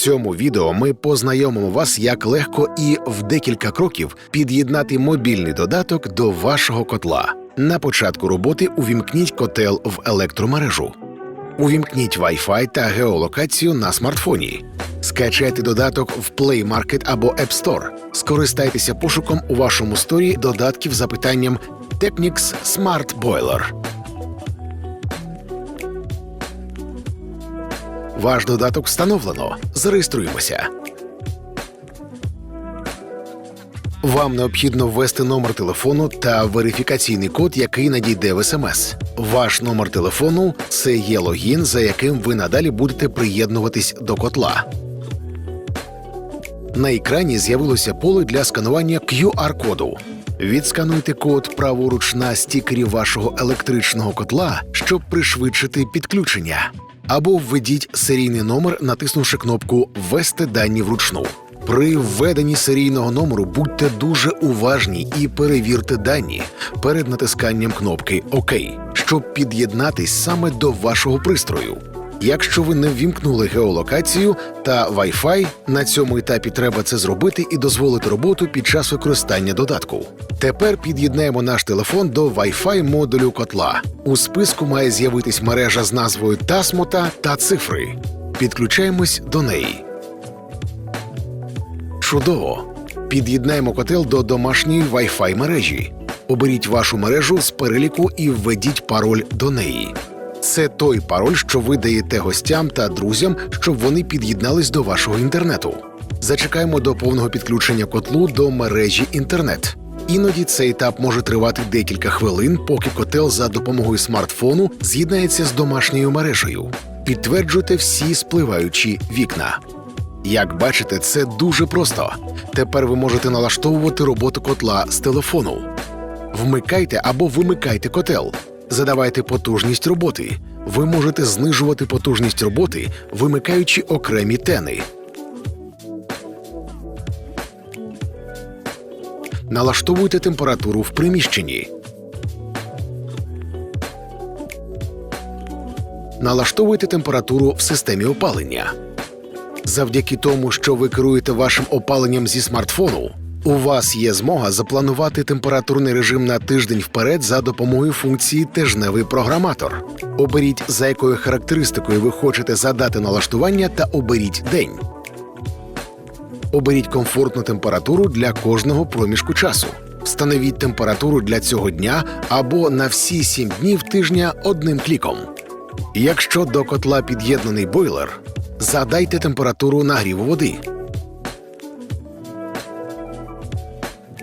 цьому відео ми познайомимо вас, як легко і в декілька кроків під'єднати мобільний додаток до вашого котла. На початку роботи увімкніть котел в електромережу. Увімкніть Wi-Fi та геолокацію на смартфоні. Скачайте додаток в Play Market або App Store. Скористайтеся пошуком у вашому сторі додатків за питанням Technics Smart Boiler. Ваш додаток встановлено. Зареєструємося. Вам необхідно ввести номер телефону та верифікаційний код, який надійде в СМС. Ваш номер телефону це є логін, за яким ви надалі будете приєднуватись до котла. На екрані з'явилося поле для сканування QR-коду. Відскануйте код праворуч на стікері вашого електричного котла, щоб пришвидшити підключення. Або введіть серійний номер, натиснувши кнопку Ввести дані вручну. При введенні серійного номеру будьте дуже уважні і перевірте дані перед натисканням кнопки ОК, щоб під'єднатись саме до вашого пристрою. Якщо ви не ввімкнули геолокацію та Wi-Fi, на цьому етапі треба це зробити і дозволити роботу під час використання додатку. Тепер під'єднаємо наш телефон до Wi-Fi модулю котла. У списку має з'явитись мережа з назвою Тасмота та цифри. Підключаємось до неї. Чудово! Під'єднаємо котел до домашньої Wi-Fi мережі. Оберіть вашу мережу з переліку і введіть пароль до неї. Це той пароль, що ви даєте гостям та друзям, щоб вони під'єднались до вашого інтернету. Зачекаємо до повного підключення котлу до мережі інтернет. Іноді цей етап може тривати декілька хвилин, поки котел за допомогою смартфону з'єднається з домашньою мережею. Підтверджуйте всі спливаючі вікна. Як бачите, це дуже просто. Тепер ви можете налаштовувати роботу котла з телефону. Вмикайте або вимикайте котел. Задавайте потужність роботи. Ви можете знижувати потужність роботи, вимикаючи окремі тени. Налаштовуйте температуру в приміщенні. Налаштовуйте температуру в системі опалення. Завдяки тому, що ви керуєте вашим опаленням зі смартфону, у вас є змога запланувати температурний режим на тиждень вперед за допомогою функції тижневий програматор. Оберіть, за якою характеристикою ви хочете задати налаштування, та оберіть день. Оберіть комфортну температуру для кожного проміжку часу. Встановіть температуру для цього дня або на всі 7 днів тижня одним кліком. Якщо до котла під'єднаний бойлер, задайте температуру нагріву води.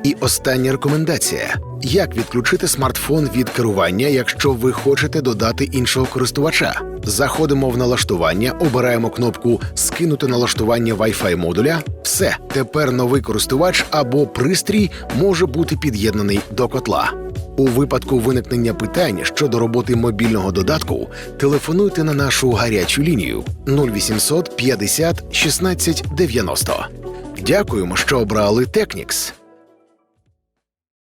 І остання рекомендація: як відключити смартфон від керування, якщо ви хочете додати іншого користувача. Заходимо в налаштування, обираємо кнопку Скинути налаштування Wi-Fi модуля. Все, тепер новий користувач або пристрій може бути під'єднаний до котла. У випадку виникнення питань щодо роботи мобільного додатку, телефонуйте на нашу гарячу лінію 0800 50 16 90. Дякуємо, що обрали Technics.